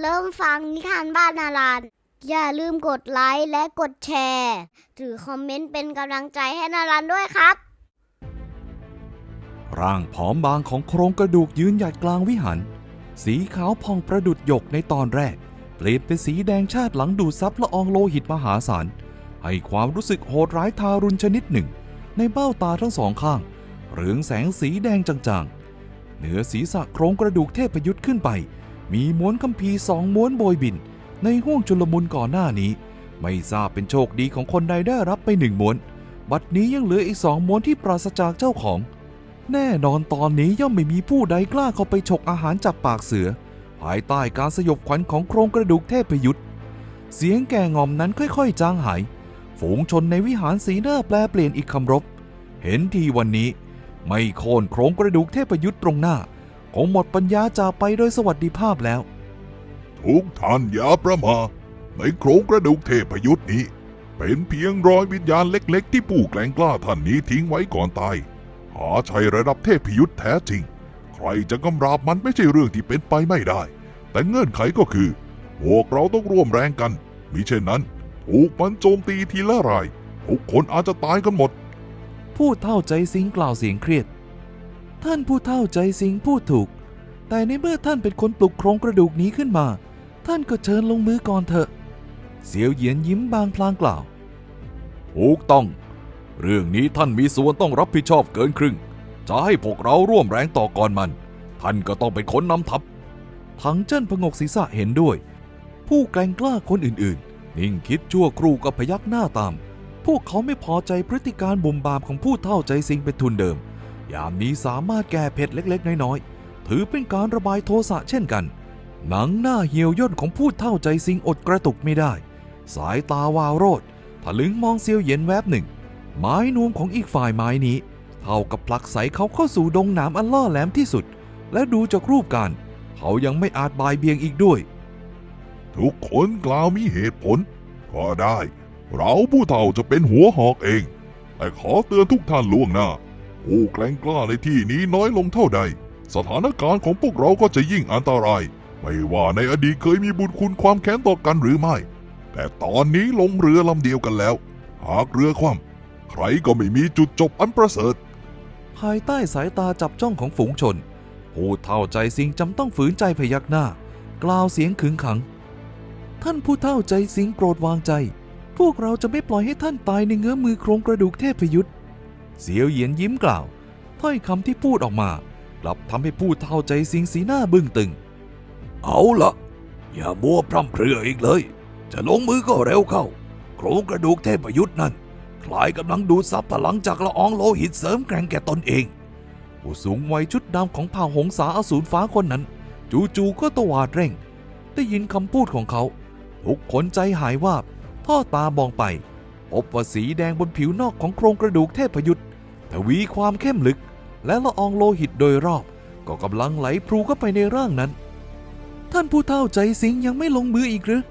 เริ่มฟังนิทานบ้านนารันอย่าลืมกดไลค์และกดแชร์หรือคอมเมนต์เป็นกำลังใจให้นารันด้วยครับ ร่างผอมบางของโครงกระดูกยืนหยัดกลางวิหาร สีขาวพองประดุดหยกในตอนแรก เปลี่ยนเป็นสีแดงชาติหลังดูดซับละอองโลหิตมหาศาล ให้ความรู้สึกโหดร้ายทารุณชนิดหนึ่ง ในเบ้าตาทั้งสองข้าง เรืองแสงสีแดงจางๆ เหนือศีรษะโครงกระดูกเทพยุทธ์ขึ้นไป มีม้วนคัมภีร์สองม้วนโบยบิน ในห้วงจุลมุนก่อนหน้านี้ ไม่ทราบเป็นโชคดีของคนใดได้รับไปหนึ่งม้วน บัดนี้ยังเหลืออีกสองม้วนที่ปราศจากเจ้าของ แน่นอนตอนนี้ย่อมไม่มีผู้ใดกล้าเข้าไปฉกอาหารจากปากเสือ ภายใต้การสยบขวัญของโครงกระดูกเทพยุทธ์เสียงแก่งอมนั้นค่อยๆ จางหาย ฝูงชนในวิหารสีหน้าแปลเปลี่ยนอีกคำรบ เห็นทีวันนี้ ไม่โค่นโครงกระดูกเทพยุทธ์ตรงหน้า คงหมดปัญญาจากไปโดยสวัสดิภาพแล้ว ทุกท่านอย่าประมาทในโครงกระดูกเทพยุทธ์นี้ เป็นเพียงรอยวิญญาณเล็ก ๆ ที่ผู้แกล้งกล้าท่านนี้ทิ้งไว้ก่อนตาย หาใช่ระดับเทพยุทธ์แท้จริง ใครจะกำราบมันไม่ใช่เรื่องที่เป็นไปไม่ได้ แต่เงื่อนไขก็คือ พวกเราต้องร่วมแรงกันมิเช่นนั้นถูกมันโจมตีทีละรายทุกคนอาจจะตายกันหมด ผู้เท่าใจสิงกล่าวเสียงเครียด ท่านผู้เท่าใจสิงพูดถูก แต่ในเมื่อท่านเป็นคนปลุกโครงกระดูกนี้ขึ้นมา ท่านก็เชิญลงมือก่อนเถอะ เสียวเหยียนยิ้มบางพลางกล่าว ถูกต้อง เรื่องนี้ท่านมีส่วนต้องรับผิดชอบเกินครึ่ง จะให้พวกเราร่วมแรงต่อก่อนมัน ท่านก็ต้องเป็นคนนำทัพ ทั้งเจิ้นพงกศีรษะเห็นด้วย ผู้แกล้งกล้าคนอื่นๆ นิ่งคิดชั่วครู่ก็พยักหน้าตาม พวกเขาไม่พอใจพฤติการบุมบามของผู้เท่าใจสิงเป็นทุนเดิม ยามนี้สามารถแก้เผ็ดเล็กๆ น้อยๆ ถือเป็นการระบายโทสะเช่นกัน หนังหน้าเหี่ยวย่นของผู้เท่าใจสิงอดกระตุกไม่ได้ สายตาวาวโรดถลึงมองเซียวเย็นแวบหนึ่ง ไม้นวมของอีกฝ่ายไม้นี้ เท่ากับผลักใสเขาเข้าสู่ดงหนามอันล่อแหลมที่สุด และดูจากรูปการ เขายังไม่อาจบายเบียงอีกด้วย ทุกคนกล่าวมีเหตุผล ก็ได้ เราผู้เฒ่าจะเป็นหัวหอกเอง แต่ขอเตือนทุกท่านล่วงหน้า ผู้แกล้งกล้าในที่นี้น้อยลงเท่าใด สถานการณ์ของพวกเราก็จะยิ่งอันตราย ไม่ว่าในอดีตเคยมีบุญคุณความแค้นต่อกันหรือไม่ แต่ตอนนี้ลงเรือลำเดียวกันแล้ว หากเรือคว่ำใครก็ไม่มีจุดจบอันประเสริฐ ภายใต้สายตาจับจ้องของฝูงชน ผู้เท่าใจสิงจำต้องฝืนใจพยักหน้า กล่าวเสียงขึงขัง ท่านผู้เท่าใจสิงโปรดวางใจ พวกเราจะไม่ปล่อยให้ท่านตายในเงื้อมือโครงกระดูกเทพยุทธ์ เสียวเหยียนยิ้มกล่าว ถ้อยคำที่พูดออกมา กลับทำให้ผู้เท่าใจสิงสีหน้าบึ้งตึง เอาละอย่ามัวพร่ำเพรื่ออีกเลย จะลงมือก็เร็วเข้า โครงกระดูกเทพยุทธ์นั้นคล้ายกำลังดูดซับพลังจากละอองโลหิตเสริมแกร่งแก่ตนเอง ผู้สูงวัยชุดดำของเผ่าหงสาอสูรฟ้าคนนั้น จู่ๆก็ตวาดเร่ง ได้ยินคำพูดของเขาทุกคนใจหายวาบท่อตามองไปพบว่าสีแดงบนผิวนอกของโครงกระดูกเทพยุทธ์ ทวีความเข้มลึก และละอองโลหิตโดยรอบ ก็กำลังไหลพลูเข้าไปในร่างนั้น ท่านผู้เฒ่าใจสิงยังไม่ลงมืออีกหรือ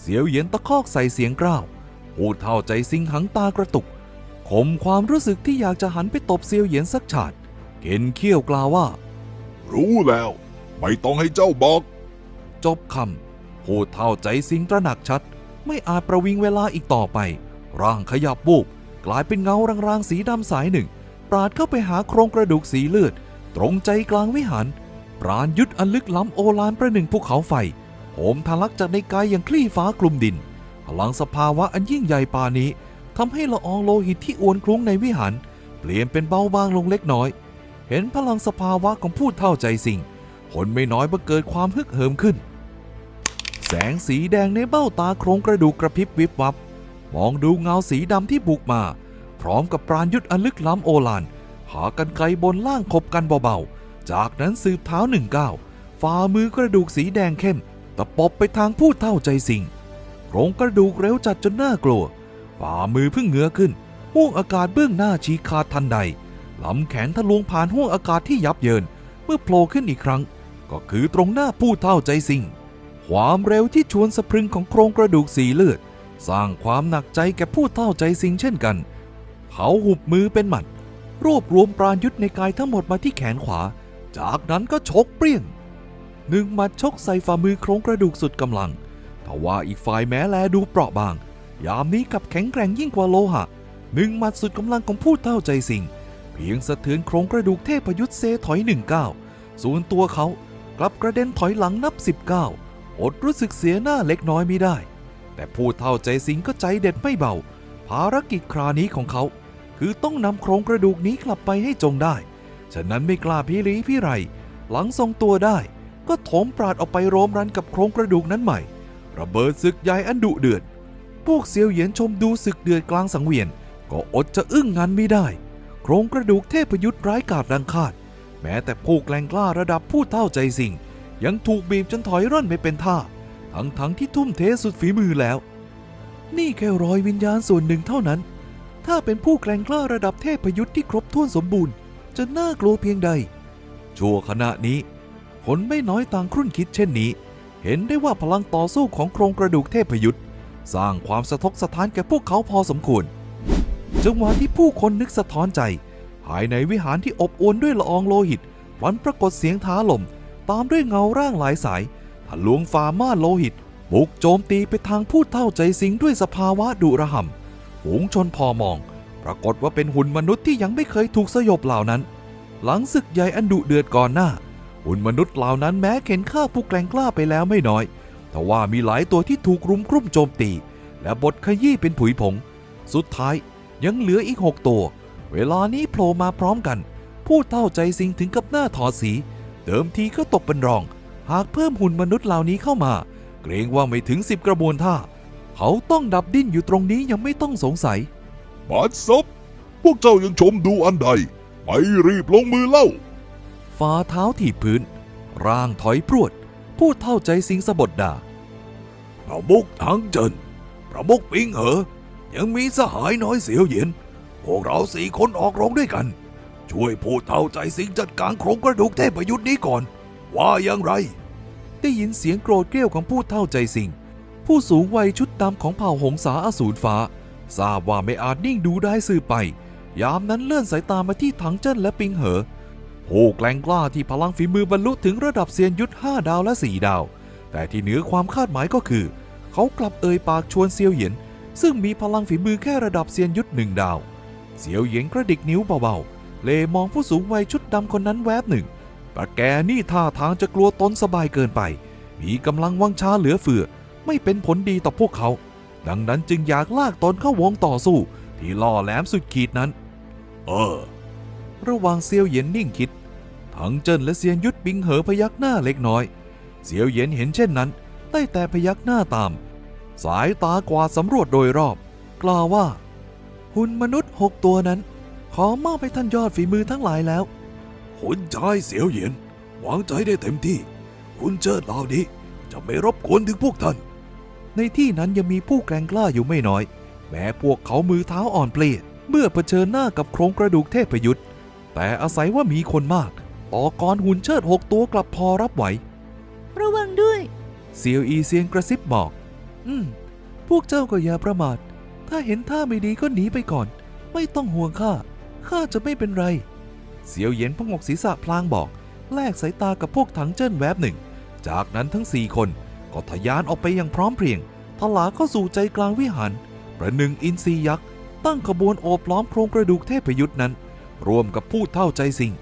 เสียวเหยียนตะคอกใส่เสียงกล้าวผู้เท่าใจสิงหังตากระตุกข่มความรู้สึกที่อยากจะหันไปตบเซียวเหยียนสักฉาดเข็นเขี้ยวกล่าวว่า รู้แล้ว ไม่ต้องให้เจ้าบอก จบคำผู้เท่าใจสิงตระหนักชัด ไม่อาจประวิงเวลาอีกต่อไป ร่างขยับบูบ กลายเป็นเงารางๆสีดำสายหนึ่ง ปราดเข้าไปหาโครงกระดูกสีเลือด ตรงใจกลางวิหาร ปราณยุทธอันลึกล้ำโอฬารประหนึ่งภูเขาไฟโหมทะลักจากในกายอย่างคลี่ฟ้ากลุ่มดิน พลังสภาวะอันยิ่งใหญ่ปานี้ทำให้ละอองโลหิตที่อวนคลุ้งในวิหาร เปลี่ยนเป็นเบาบางลงเล็กน้อย เห็นพลังสภาวะของผู้เท่าใจสิ่งคนไม่น้อยบังเกิดความฮึกเหิมขึ้น แสงสีแดงในเบ้าตาโครงกระดูกกระพริบวิบวับ มองดูเงาสีดำที่บุกมา พร้อมกับปราณยุทธอันลึกล้ำโอฬารหากันไกลบนล่างขบกันเบาๆ จากนั้นสืบเท้าหนึ่งก้าวฝ่ามือกระดูกสีแดงเข้มตะปบไปทางผู้เท่าใจสิงโครงกระดูกเร็วจัดจนน่ากลัว ฝ่ามือเพิ่งเหงือขึ้นห่วงอากาศเบื้องหน้าชี้ขาดทันใดลำแขนทะลวงผ่านห่วงอากาศที่ยับเยิน เมื่อโผล่ขึ้นอีกครั้ง ก็คือตรงหน้าผู้เท่าใจสิงความเร็วที่ชวนสะพรึงของโครงกระดูกสีเลือด สร้างความหนักใจแก่ผู้เท่าใจสิงเช่นกัน เขาหุบมือเป็นหมัด รวบรวมปราณยุทธในกายทั้งหมดมาที่แขนขวา จากนั้นก็ชกเปรี้ยง หนึ่งหมัดชกใส่ฝ่ามือโครงกระดูกสุดกำลังทว่าอีกฝ่ายแม้แลดูเปราะบาง ยามนี้กับแข็งแกร่งยิ่งกว่าโลหะ หนึ่งหมัดสุดกำลังของผู้เท่าใจสิงเพียงสะเทือนโครงกระดูกเทพยุทธเซถอยหนึ่งก้าวส่วนตัวเขากลับกระเด็นถอยหลังนับสิบก้าวอดรู้สึกเสียหน้าเล็กน้อยไม่ได้ แต่ผู้เท่าใจสิงก็ใจเด็ดไม่เบา ภารกิจคราวนี้ของเขา คือต้องนำโครงกระดูกนี้กลับไปให้จงได้ ฉะนั้นไม่กล้าพิรีพิไร หลังทรงตัวได้ ก็โถมปราดออกไปโรมรันกับโครงกระดูกนั้นใหม่ ระเบิดศึกใหญ่อันดุเดือด พวกเซียวเหยียนชมดูศึกเดือดกลางสังเวียน ก็อดจะอึ้งงันไม่ได้ โครงกระดูกเทพยุทธ์ร้ายกาจดังคาด แม้แต่ผู้แกล้งกล้าระดับผู้เท่าใจสิงยังถูกบีบจนถอยร่นไม่เป็นท่า ทั้งทั้งๆที่ทุ่มเทสุดฝีมือแล้ว นี่แค่รอยวิญญาณส่วนหนึ่งเท่านั้น ถ้าเป็นผู้แกล้งกล้าระดับเทพยุทธ์ที่ครบถ้วนสมบูรณ์ จะน่ากลัวเพียงใด ชั่วขณะนี้ คนไม่น้อยต่างครุ่นคิดเช่นนี้ เห็นได้ว่าพลังต่อสู้ของโครงกระดูกเทพยุทธ์สร้างความสะทกสะท้านแก่พวกเขาพอสมควร จังหวะที่ผู้คนนึกสะท้อนใจ ภายในวิหารที่อบอวลด้วยละอองโลหิตวันปรากฏเสียงท้าลมตามด้วยเงาร่างหลายสาย ทะลวงฝ่าม่านโลหิต บุกโจมตีไปทางผู้เท่าใจสิงด้วยสภาวะดุระห่ำฝูงชนพอมอง ปรากฏว่าเป็นหุ่นมนุษย์ที่ยังไม่เคยถูกสยบเหล่านั้น หลังศึกใหญ่อันดุเดือดก่อนหน้า หุ่นมนุษย์เหล่านั้นแม้เข็นฆ่าผู้แกล้งกล้าไปแล้วไม่น้อยแต่ว่ามีหลายตัวที่ถูกรุมกรุ่มโจมตี และบดขยี้เป็นผุยผง สุดท้ายยังเหลืออีกหกตัว เวลานี้โผล่มาพร้อมกัน ผู้เท่าใจสิงถึงกับหน้าถอดสี เดิมทีก็ตกเป็นรอง หากเพิ่มหุ่นมนุษย์เหล่านี้เข้ามา เกรงว่าไม่ถึงสิบกระบวนท่า เขาต้องดับดิ้นอยู่ตรงนี้ยังไม่ต้องสงสัยบัดซบพวกเจ้ายังชมดูอันใด ไม่รีบลงมือเล่าฝ่าเท้าถีบพื้น ร่างถอยพรวดผู้เท่าใจสิงสะบดด่าพระมุกทั้งเจินพระมุกปิงเหอ ยังมีสหายน้อยเสียวเหยียนพวกเราสี่คนออกโรงด้วยกัน ช่วยผู้เท่าใจสิงจัดการโครงกระดูกเทพยุทธ์นี้ก่อน ว่าอย่างไร ได้ยินเสียงโกรธเกรี้ยวของผู้เท่าใจสิงผู้สูงวัยชุดดำของเผ่าหงสาอสูรฟ้า ทราบว่าไม่อาจนิ่งดูได้สื่อไป ยามนั้นเลื่อนสายตามาที่ถังเจิ้นและปิงเหอผู้แกล้งกล้าที่พลังฝีมือบรรลุถึงระดับเซียนยุทธ5ดาวและ4ดาว แต่ที่เหนือความคาดหมายก็คือ เขากลับเอ่ยปากชวนเซียวเหยียนซึ่งมีพลังฝีมือแค่ระดับเซียนยุทธหนึ่งดาว เซียวเหยียนกระดิกนิ้วเบาๆเลมองผู้สูงวัยชุดดำคนนั้นแวบหนึ่ง แต่แกนี่ท่าทางจะกลัวตนสบายเกินไป มีกำลังวังชาเหลือเฟือ ไม่เป็นผลดีต่อพวกเขา ดังนั้นจึงอยากลากตนเข้าวงต่อสู้ ที่ล่อแหลมสุดขีดนั้น เออ ระหว่างเซียวเหยียนนิ่งคิด ทั้งเจิ้นและเซียนยุทธบิงเหอพยักหน้าเล็กน้อยเสียวเหย็นเห็นเช่นนั้น ได้แต่พยักหน้าตาม สายตากวาดสำรวจโดยรอบ กล่าวว่า หุ่นมนุษย์หกตัวนั้น ขอมอบให้ท่านยอดฝีมือทั้งหลายแล้ว หุ่นชายเสียวเหย็นวางใจได้เต็มที่หุ่นเจิดเหล่านี้จะไม่รบกวนถึงพวกท่าน ในที่นั้นยังมีผู้แกร่งกล้าอยู่ไม่น้อย แม้พวกเขามือเท้าอ่อนเปลี่ยเมื่อเผชิญหน้ากับโครงกระดูกเทพยุทธ์แต่อาศัยว่ามีคนมากต่อกรหุ่นเชิดหกตัวกลับพอรับไหว ระวังด้วยเซียวอีเซียนกระซิบบอก อืม พวกเจ้าก็อย่าประมาท ถ้าเห็นท่าไม่ดีก็หนีไปก่อน ไม่ต้องห่วงข้า ข้าจะไม่เป็นไร เซียวเย็นพงกศีรษะพลางบอก แลกสายตากับพวกถังเจิ้นแวบหนึ่ง จากนั้นทั้งสี่คนก็ทะยานออกไปอย่างพร้อมเพรียงทลาเข้าสู่ใจกลางวิหาร ประหนึ่งอินทรียักษ์ ตั้งขบวนโอบล้อมโครงกระดูกเทพยุทธ์นั้น รวมกับผู้เท่าใจสิง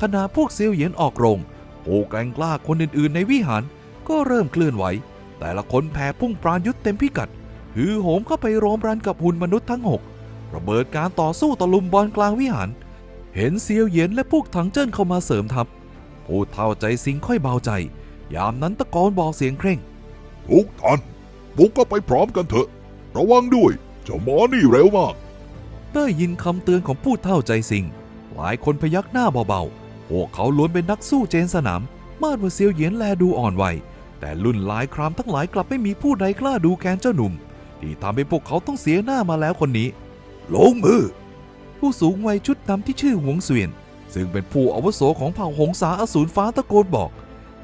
ขณะพวกเซียวเยียนออกโรงผู้แกร่งกล้าคนอื่นๆ ในวิหารก็เริ่มเคลื่อนไหว แต่ละคนแผ่พุ่งปราณยุทธเต็มพิกัด หือโหมเข้าไปโรมรันกับหุ่นมนุษย์ทั้งหกระเบิดการต่อสู้ตะลุมบอลกลางวิหาร เห็นเซียวเหยียนและพวกถังเจิ้นเข้ามาเสริมทัพผู้เท่าใจสิงค่อยเบาใจ ยามนั้นตะโกนบอกเสียงเคร่งทุกท่านบุกก็ไปพร้อมกันเถอะ ระวังด้วยเจ้าหมอนี่เร็วมาก ได้ยินคำเตือนของผู้เท่าใจสิงหลายคนพยักหน้าเบาๆพวกเขาล้วนเป็นนักสู้เจนสนาม มาดว่าเซียวเหยียนแลดูอ่อนวัยแต่รุ่นหลายครามทั้งหลายกลับไม่มีผู้ใดกล้าดูแกนเจ้าหนุ่ม ที่ทำให้พวกเขาต้องเสียหน้ามาแล้วคนนี้ลงมือ ผู้สูงวัยชุดดำที่ชื่อหวงเสวียน ซึ่งเป็นผู้อาวุโสของเผ่าหงสาอสูรฟ้าตะโกนบอก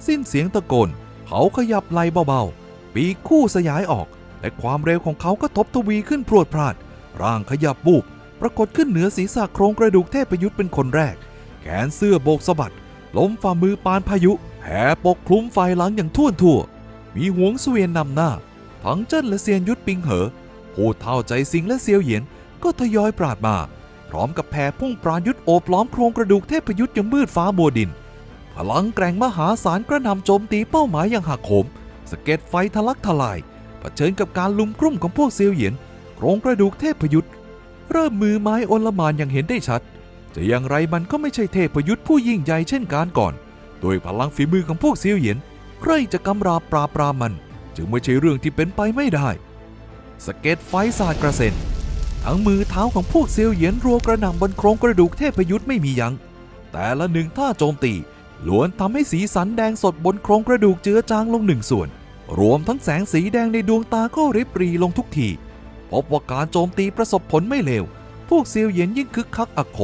สิ้นเสียงตะโกน เขาขยับไหลเบาๆ ปีกคู่สยายออก และความเร็วของเขาก็ทบทวีขึ้นพรวดพราด ร่างขยับบูบปรากฏขึ้นเหนือศีรษะโครงกระดูกเทพยุทธ์เป็นคนแรก แขนเสื้อโบกสะบัดล้มฝ่ามือปานพายุแผ่ปกคลุมฝ่ายหลังอย่างท่วนทั่ว มีหวงเสวียนนำหน้า ทั้งเจิ้นและเซียนยุทธปิงเหอ ผู้เท่าใจสิงและเซียวเหยียนก็ทยอยปราดมา พร้อมกับแผ่พุ่งปรายุทธโอบล้อมโครงกระดูกเทพยุทธอย่างมืดฟ้ามัวดิน พลังแกร่งมหาศาลกระนำโจมตีเป้าหมายอย่างหักโหมสเก็ดไฟทะลักทลายเผชิญกับการลุมกลุ่มของพวกเซียวเหยียนโครงกระดูกเทพยุทธเริ่มมือไม้โอลมานอย่างเห็นได้ชัด จะอย่างไรมันก็ไม่ใช่เทพยุทธผู้ยิ่งใหญ่เช่นการก่อนโดยพลังฝีมือของพวกเซียวเหยียนใครจะกำราบปราบปรามมัน จึงไม่ใช่เรื่องที่เป็นไปไม่ได้ สเก็ดไฟสาดกระเซ็น ทั้งมือเท้าของพวกเซียวเหยียนรัวกระหน่ำบนโครงกระดูกเทพยุทธไม่มียัง้งแต่ละหนึ่งท่าโจมตีล้วนทำให้สีสันแดงสดบนโครงกระดูกเจือจางลงหนึ่งส่วน รวมทั้งแสงสีแดงในดวงตาก็ริบรีลงทุกทีพบว่าการโจมตีประสบผลไม่เลว พวกเซียวเหยียนยิ่งคึกคักอักโข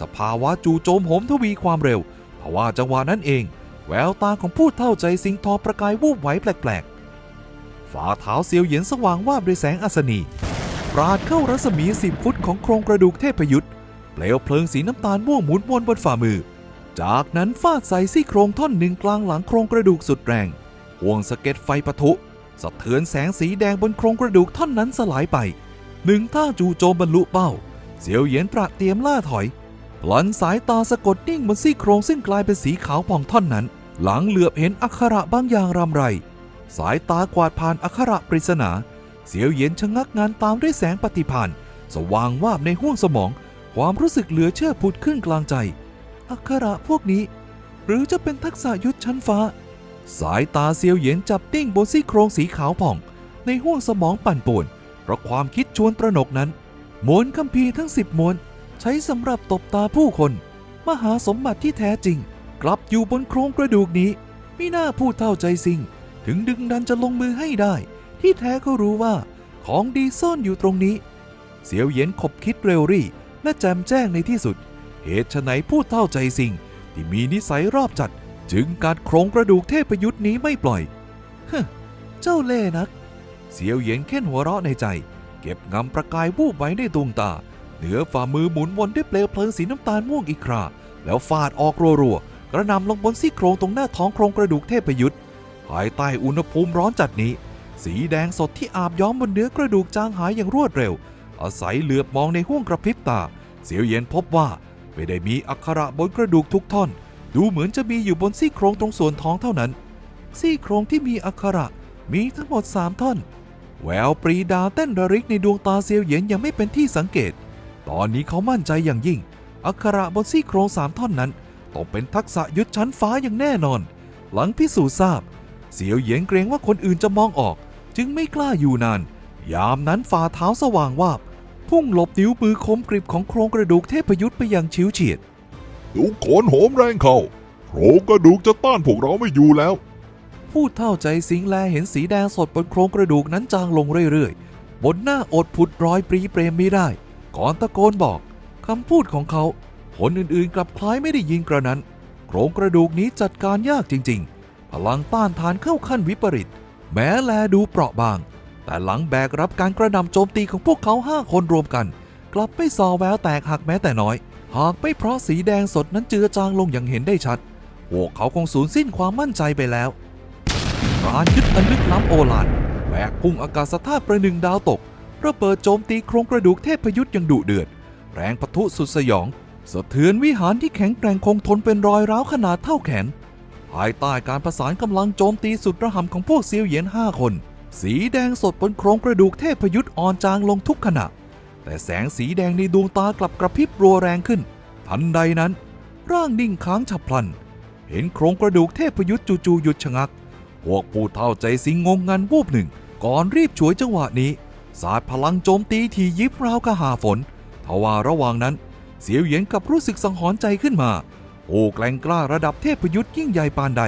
สภาวะจู่โจมโหมทวีความเร็วเพราะว่าจังหวะนั้นเอง แววตาของผู้เท่าใจสิงทอประกายวูบไหวแปลกๆฝ่าเท้าเซียวเหยียนสว่างวาบด้วยแสงอัศนี ปราดเข้ารัศมีสิบฟุตของโครงกระดูกเทพยุทธ์เปลวเพลิงสีน้ำตาลม่วงหมุนวนบนฝ่ามือ จากนั้นฟาดใส่ซี่โครงท่อนหนึ่งกลางหลังโครงกระดูกสุดแรงห่วงสะเก็ดไฟปะทุ สะเทือนแสงสีแดงบนโครงกระดูกท่อนนั้นสลายไปหนึ่งท่าจู่โจมบรรลุเป้า เสียวเหยียนตระเตรียมล่าถอยพลันสายตาสะกดนิ่งบนซี่โครงซึ่งกลายเป็นสีขาวผ่องท่อนนั้น หลังเหลือบเห็นอักขระบางอย่างรำไร สายตากวาดผ่านอักขระปริศนา เสียวเยียนชะงักงานตามด้วยแสงปฏิพานธ์สว่างวาบในห้วงสมอง ความรู้สึกเหลือเชื่อผุดขึ้นกลางใจ อักขระพวกนี้ หรือจะเป็นทักษะยุทธชั้นฟ้า สายตาเซียวเยียนจับติ้งบนซี่โครงสีขาวผ่อง ในห้วงสมองปั่นป่วนเพราะความคิดชวนตระหนกนั้นม้วนคัมภีร์ทั้งสิบม้วน ใช้สำหรับตบตาผู้คน มหาสมบัติที่แท้จริง กลับอยู่บนโครงกระดูกนี้ไม่น่าพูดเท่าใจสิงถึงดึงดันจะลงมือให้ได้ ที่แท้ก็รู้ว่า ของดีซ่อนอยู่ตรงนี้ เสียวเหย็นขบคิดเร็วรี่ และแจมแจ้งในที่สุด เหตุไฉนพูดเท่าใจสิ่ง ที่มีนิสัยรอบจัด จึงกัดโครงกระดูกเทพยุทธ์นี้ไม่ปล่อยเฮ้อเจ้าเล่นัก เสียวเหย็นเค้นหัวเราะในใจ เก็บงำประกายวูบไว้ในดวงตา เหนือฝ่ามือหมุนวนด้วยเปลวเพลิงสีน้ำตาลม่วงอีกครา แล้วฟาดออกรัวๆกระนำลงบนซี่โครงตรงหน้าท้องโครงกระดูกเทพยุทธ์ภายใต้อุณหภูมิร้อนจัดนี้ สีแดงสดที่อาบย้อมบนเนื้อกระดูกจางหายอย่างรวดเร็ว อาศัยเหลือบมองในห้วงกระพริบตา เสียวเย็นพบว่า ไม่ได้มีอักขระบนกระดูกทุกท่อน ดูเหมือนจะมีอยู่บนซี่โครงตรงส่วนท้องเท่านั้น ซี่โครงที่มีอักขระมีทั้งหมดสามท่อน แววปรีดาเต้นระริกในดวงตาเซียวเหย็นยังไม่เป็นที่สังเกต ตอนนี้เขามั่นใจอย่างยิ่ง อักขระบนซี่โครงสามท่อนนั้นต้องเป็นทักษะยุทธชั้นฟ้าอย่างแน่นอน หลังพิสูจน์ทราบ เสียวเหย็นเกรงว่าคนอื่นจะมองออก จึงไม่กล้าอยู่นาน ยามนั้นฝ่าเท้าสว่างวาบ พุ่งหลบนิ้วมือคมกริบของโครงกระดูกเทพยุทธ์ไปอย่างชิวเฉียดทุกคนโหมแรงเข้าโครงกระดูกจะต้านพวกเราไม่อยู่แล้วผู้เท่าใจสิงแลเห็นสีแดงสดบนโครงกระดูกนั้นจางลงเรื่อยๆ บนหน้าอดผุดรอยปรีเปรมไม่ได้ ก่อนตะโกนบอกคำพูดของเขาคนอื่นๆ กลับคล้ายไม่ได้ยินกระนั้น โครงกระดูกนี้จัดการยากจริง ๆ พลังต้านทานเข้าขั้นวิปริต แม้แลดูเปราะบาง แต่หลังแบกรับการกระหน่ำโจมตีของพวกเขาห้าคนรวมกัน กลับไม่ซอแววแตกหักแม้แต่น้อย หากไม่เพราะสีแดงสดนั้นเจือจางลงอย่างเห็นได้ชัด พวกเขาคงสูญสิ้นความมั่นใจไปแล้วการยึดอันลึกล้ำโอฬารแหวกพุ่งอากาศธาตุประหนึ่งดาวตกระเบิดโจมตีโครงกระดูกเทพยุทธ์อย่างดุเดือด แรงปะทุสุดสยอง สะเทือนวิหารที่แข็งแกร่งคงทนเป็นรอยร้าวขนาดเท่าแขน ภายใต้การประสานกำลังโจมตีสุดระห่ำของพวกเซียวเหยียนห้าคน สีแดงสดบนโครงกระดูกเทพยุทธ์อ่อนจางลงทุกขณะ แต่แสงสีแดงในดวงตากลับกระพริบรัวแรงขึ้น ทันใดนั้น ร่างนิ่งค้างฉับพลัน เห็นโครงกระดูกเทพยุทธ์จู่ๆหยุดชะงัก พวกผู้เท่าใจสิงงงงันวูบหนึ่ง ก่อนรีบฉวยจังหวะนี้ สาดพลังโจมตีทียิบราวกะหาฝนทว่าระหว่างนั้น เสียวเหยียนกับรู้สึกสังหรณ์ใจขึ้นมา โอ้แกล้งกล้าระดับเทพยุทธ์ยิ่งใหญ่ปานใด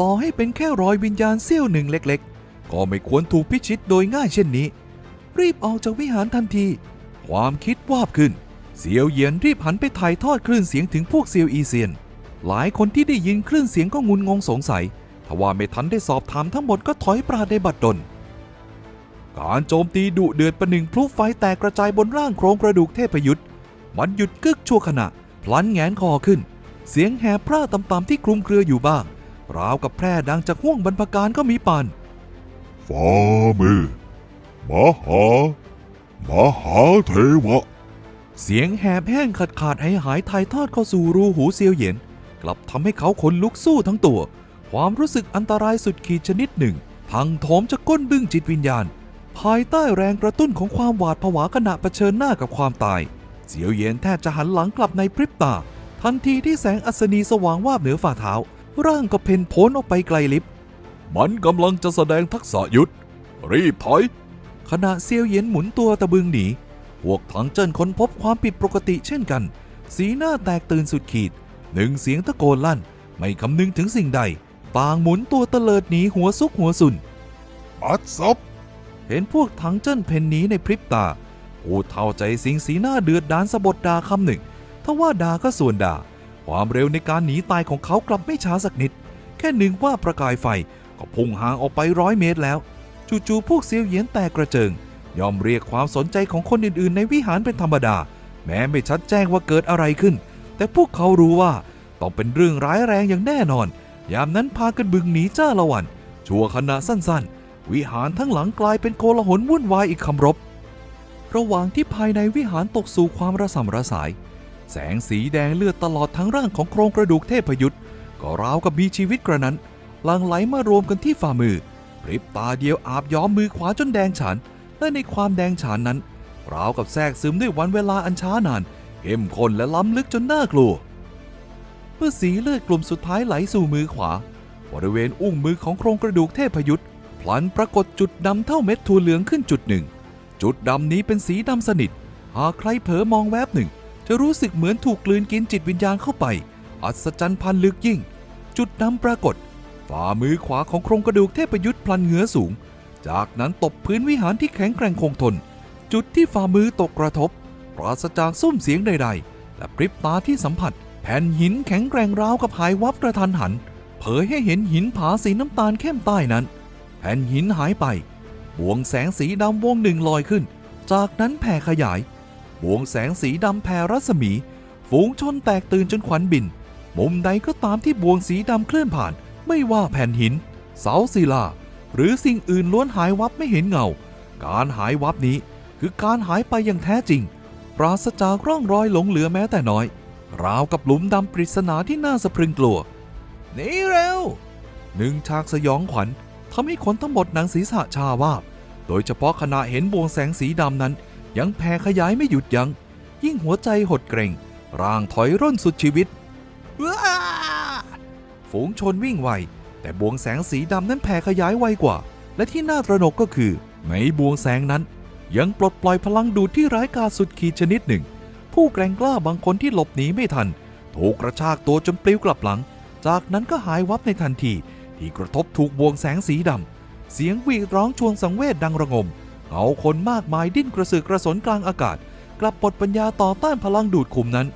ต่อให้เป็นแค่รอยวิญญาณเสี้ยวหนึ่งเล็กๆ ก็ไม่ควรถูกพิชิตโดยง่ายเช่นนี้ รีบออกจากวิหารทันที ความคิดวาบขึ้น เสียวเยียนรีบหันไปถ่ายทอดคลื่นเสียงถึงพวกเซียวอีเซียน หลายคนที่ได้ยินคลื่นเสียงก็งุนงงสงสัยทว่าไม่ทันได้สอบถามทั้งหมดก็ถอยปราดในบัดดลการโจมตีดุเดือดประหนึ่งพลุไฟแตกกระจายบนร่างโครงกระดูกเทพยุทธ์มันหยุดกึกชั่วขณะ พลันแงนคอขึ้น เสียงแหบพร่าต่ำๆที่คลุมเครืออยู่บ้าง ราวกับแพร่ดังจากห่วงบรรพการก็มีปานฝ่ามือมหามหาเทวะ เสียงแหบแห้งขาดขาดหายหายถ่ายทอดเข้าสู่รูหูเซียวเหย็นกลับทำให้เขาขนลุกสู้ทั้งตัว ความรู้สึกอันตรายสุดขีดชนิดหนึ่ง พังโถมจะก้นบึ้งจิตวิญญาณ ภายใต้แรงกระตุ้นของความหวาดผวาขณะเผชิญหน้ากับความตายเสียวเหย็นแทบจะหันหลังกลับในพริบตา ทันทีที่แสงอัศนีสว่างวาบเหนือฝ่าเท้า ร่างก็เพ่นโผนออกไปไกลลิบ มันกำลังจะแสดงทักษะยุทธ รีบถอย ขณะเซียวเหย็นหมุนตัวตะบึงหนี พวกถังเจิ้นค้นพบความผิดปกติเช่นกัน สีหน้าแตกตื่นสุดขีด หนึ่งเสียงตะโกนลั่น ไม่คำนึงถึงสิ่งใด ต่างหมุนตัวตะเลิดหนีหัวซุกหัวสุนปัดซบเห็นพวกถังเจิ้นเพ่นหนีในพริบตาผู้เท่าใจสิงสีหน้าเดือดดานสะบดดาคำหนึ่ง ทว่าดาก็ส่วนดาความเร็วในการหนีตายของเขากลับไม่ช้าสักนิด แค่หนึ่งว่าประกายไฟก็พุ่งห่างออกไปร้อยเมตรแล้ว จู่ๆพวกเซียวเหยียนแตกกระเจิง ยอมเรียกความสนใจของคนอื่นๆ ในวิหารเป็นธรรมดา แม้ไม่ชัดแจ้งว่าเกิดอะไรขึ้น แต่พวกเขารู้ว่าต้องเป็นเรื่องร้ายแรงอย่างแน่นอน ยามนั้นพากันบึงหนีจ้าละวัน ชั่วขณะสั้นๆ วิหารทั้งหลังกลายเป็นโกลาหลวุ่นวายอีกคำรบ ระหว่างที่ภายในวิหารตกสู่ความระสำระสาย แสงสีแดงเลือดตลอดทั้งร่างของโครงกระดูกเทพยุทธ์ก็ราวกับมีชีวิตกระนั้นหลั่งไหลมารวมกันที่ฝ่ามือพริบตาเดียวอาบย้อมมือขวาจนแดงฉานและในความแดงฉานนั้น ราวกับแทรกซึมด้วยวันเวลาอันช้านานเข้มข้นและล้ำลึกจนน่ากลัว เมื่อสีเลือดกลุ่มสุดท้ายไหลสู่มือขวา บริเวณอุ้งมือของโครงกระดูกเทพยุทธ์พลันปรากฏจุดดำเท่าเม็ดถั่วเหลืองขึ้นจุดหนึ่ง จุดดำนี้เป็นสีดำสนิท หากใครเผลอมองแวบหนึ่ง จะรู้สึกเหมือนถูกกลืนกินจิตวิญญาณเข้าไป อัศจรรย์พันลึกยิ่ง จุดดำปรากฏ ฝ่ามือขวาของโครงกระดูกเทพยุทธ์พลันเหงือสูง จากนั้นตบพื้นวิหารที่แข็งแกร่งคงทน จุดที่ฝ่ามือตกกระทบ ปราศจากซุ้มเสียงใดๆ และพริบตาที่สัมผัส แผ่นหินแข็งแกร่งราวกับหายวับกระทันหัน เผยให้เห็นหินผาสีน้ำตาลเข้มใต้นั้น แผ่นหินหายไปบวงแสงสีดำวงหนึ่งลอยขึ้น จากนั้นแผ่ขยาย วงแสงสีดำแผ่รัศมี ฝูงชนแตกตื่นจนขวัญบิน มุมใดก็ตามที่บวงสีดำเคลื่อนผ่าน ไม่ว่าแผ่นหิน เสาศิลา หรือสิ่งอื่นล้วนหายวับไม่เห็นเงา การหายวับนี้คือการหายไปอย่างแท้จริง ปราศจากร่องรอยหลงเหลือแม้แต่น้อย ราวกับหลุมดำปริศนาที่น่าสะพรึงกลัวหนีเร็วหนึ่งฉากสยองขวัญทำให้คนทั้งหมดหนังศีรษะชาวาบ โดยเฉพาะขณะเห็นบวงแสงสีดำนั้น ยังแผ่ขยายไม่หยุดยัง้งยิ่งหัวใจหดเกรงร่างถอยร่นสุดชีวิต ฝูงชนวิ่งไว แต่บวงแสงสีดำนั้นแผ่ขยายไวกว่า และที่น่าตระหนกก็คือ ในบวงแสงนั้น ยังปลดปล่อยพลังดูดที่ร้ายกาสุดขีดชนิดหนึ่ง ผู้แกร่งกล้าบางคนที่หลบหนีไม่ทัน ถูกกระชากตัวจนปลิวกลับหลัง จากนั้นก็หายวับในทันที ที่กระทบถูกบวงแสงสีดำเสียงวีดร้องชวนสังเวชดังระงม เงาคนมากมายดิ้นกระสือกระสนกลางอากาศ กลับปลดปัญญาต่อต้านพลังดูดขุมนั้น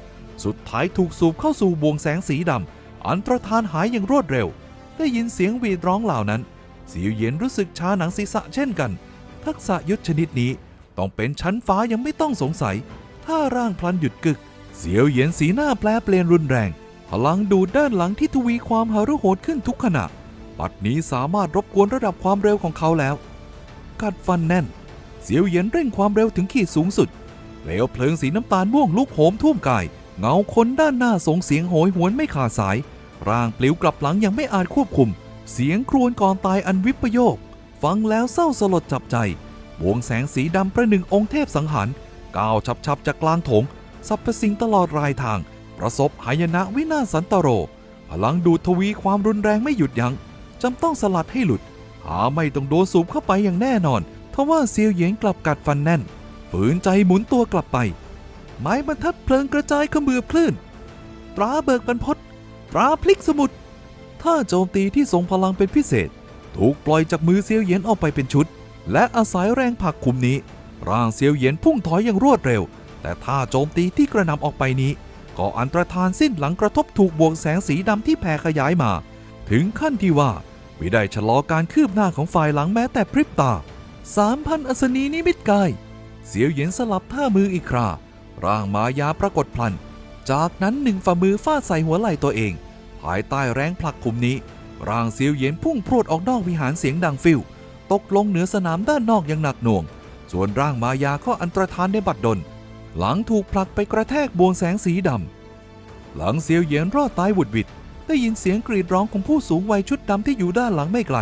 สุดท้ายถูกสูบเข้าสู่บวงแสงสีดำอันตรธานหายอย่างรวดเร็ว ได้ยินเสียงวีดร้องเหล่านั้นเสียวเย็นรู้สึกชาหนังศีรษะเช่นกัน ทักษะยุทธชนิดนี้ต้องเป็นชั้นฟ้ายังไม่ต้องสงสัย ถ้าร่างพลันหยุดกึก เสียวเย็นสีหน้าแปลเปลี่ยนรุนแรง พลังดูดด้านหลังที่ทวีความหฤโหดขึ้นทุกขณะ ปัดนี้สามารถรบกวนระดับความเร็วของเขาแล้ว กัดฟันแน่น เสียวเย็นเร่งความเร็วถึงขีดสูงสุดเปลวเพลิงสีน้ำตาลม่วงลุกโหมท่วมกาย เงาคนด้านหน้าส่งเสียงโหยหวนไม่ขาดสาย ร่างปลิวกลับหลังยังไม่อาจควบคุม เสียงครวญก่อนตายอันวิปโยค ฟังแล้วเศร้าสลดจับใจวงแสงสีดำประหนึ่งองค์เทพสังหารก้าวฉับๆจากกลางโถงสรรพสิ่งตลอดรายทาง ประสบหายนะวินาศสันตโร พลังดูดทวีความรุนแรงไม่หยุดยัง้งจำต้องสลัดให้หลุด หาไม่ต้องโดนสูบเข้าไปอย่างแน่นอน ทว่าเซียวเหยียงกลับกัดฟันแน่น ฝืนใจหมุนตัวกลับไป ไม้บรรทัดเพลิงกระจายขมือคลื่น ตราเบิกบรรพตตราพลิกสมุทรถ้าโจมตีที่ทรงพลังเป็นพิเศษ ถูกปล่อยจากมือเซียวเหยียนออกไปเป็นชุด และอาศัยแรงผลักคุมนี้ ร่างเซียวเหยียนพุ่งถอยอย่างรวดเร็ว แต่ถ้าโจมตีที่กระนำออกไปนี้ ก็อันตรธานสิ้นหลังกระทบถูกบวงแสงสีดำที่แผ่ขยายมา ถึงขั้นที่ว่าไม่ได้ชะลอการคืบหน้าของฝ่ายหลังแม้แต่พริบตา สามพันอัศนีนิมิตกาย เสียวเหย็นสลับท่ามืออีกครา ร่างมายาปรากฏพลัน จากนั้นหนึ่งฝ่ามือฟาดใส่หัวไหล่ตัวเอง ภายใต้แรงผลักคุมนี้ ร่างเซียวเหย็นพุ่งพรวดออกนอกวิหารเสียงดังฟิวตกลงเหนือสนามด้านนอกอย่างหนักหน่วง ส่วนร่างมายาก็อันตรธานในบัดดล หลังถูกผลักไปกระแทกบวงแสงสีดำ หลังเซียวเหยียนรอดตายหวุดหวิดได้ยินเสียงกรีดร้องของผู้สูงวัยชุดดำที่อยู่ด้านหลังไม่ไกล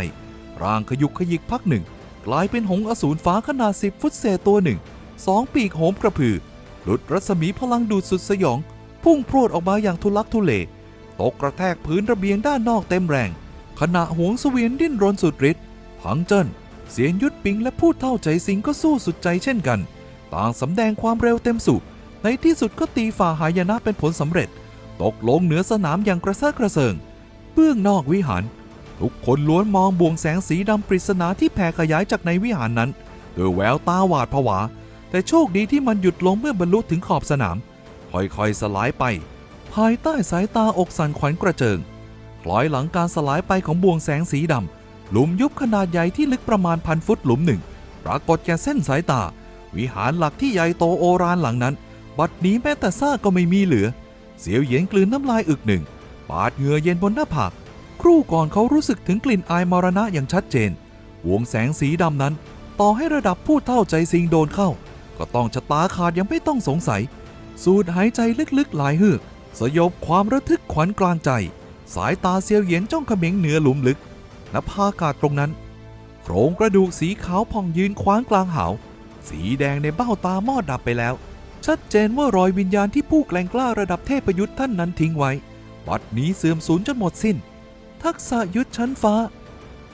ร่างขยุกขยิกพักหนึ่ง กลายเป็นหงส์อสูรฟ้าขนาดสิบฟุตเศษตัวหนึ่ง สองปีกโหมกระพือ หลุดรัศมีพลังดูดสุดสยอง พุ่งพรวดออกมาอย่างทุลักทุเล ตกกระแทกพื้นระเบียงด้านนอกเต็มแรง ขณะหวงสเวียนดิ้นรนสุดฤทธิ์พังเจิ้นเสียนยุดปิงและพูดเท่าใจสิงก็สู้สุดใจเช่นกัน ต่างสำแดงความเร็วเต็มสูบในที่สุดก็ตีฝ่าหายนะเป็นผลสำเร็จ ตกลงเหนือสนามอย่างกระเซาะกระเซิง เบื้องนอกวิหาร ทุกคนล้วนมองบวงแสงสีดำปริศนาที่แผ่ขยายจากในวิหารนั้นด้วยแววตาหวาดผวา แต่โชคดีที่มันหยุดลงเมื่อบรรลุถึงขอบสนาม ค่อยๆสลายไป ภายใต้สายตาอกสั่นขวัญกระเจิงคล้อยหลังการสลายไปของบวงแสงสีดำหลุมยุบขนาดใหญ่ที่ลึกประมาณพันฟุตหลุมหนึ่ง ปรากฏแก่เส้นสายตา วิหารหลักที่ใหญ่โตโอรานหลังนั้น บัดนี้แม้แต่ซากก็ไม่มีเหลือ เสียวเหยียนกลืนน้ำลายอึกหนึ่งปาดเหงื่อเย็นบนหน้าผาก รู่ก่อนเขารู้สึกถึงกลิ่นอายมรณะอย่างชัดเจน วงแสงสีดำนั้น ต่อให้ระดับผู้เท่าใจสิงโดนเข้า ก็ต้องชะตาขาดยังไม่ต้องสงสัย สูดหายใจลึกๆหลายเฮือกสยบความระทึกขวัญกลางใจ สายตาเซียวเหยียนจ้องเขม็งเหนือหลุมลึกณภาอากาศตรงนั้นโครงกระดูกสีขาวผ่องยืนคว้างกลางหาวสีแดงในเบ้าตามอดดับไปแล้ว ชัดเจนว่ารอยวิญญาณที่ผู้แกล้งกล้าระดับเทพยุทธ์ท่านนั้นทิ้งไว้บัดนี้เสื่อมสูญจนหมดสิ้น ทักษะยุทธชั้นฟ้า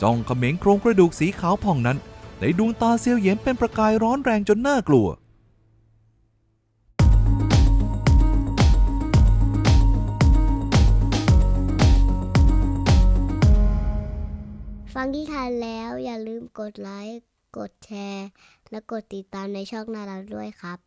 จ้องเขม็งโครงกระดูกสีขาวผ่องนั้น ในดวงตาเซียวเยียนเป็นประกายร้อนแรงจนน่ากลัวฟังที่ทานแล้วอย่าลืมกดไลค์ กดแชร์ และกดติดตามในช่องนาราด้วยครับ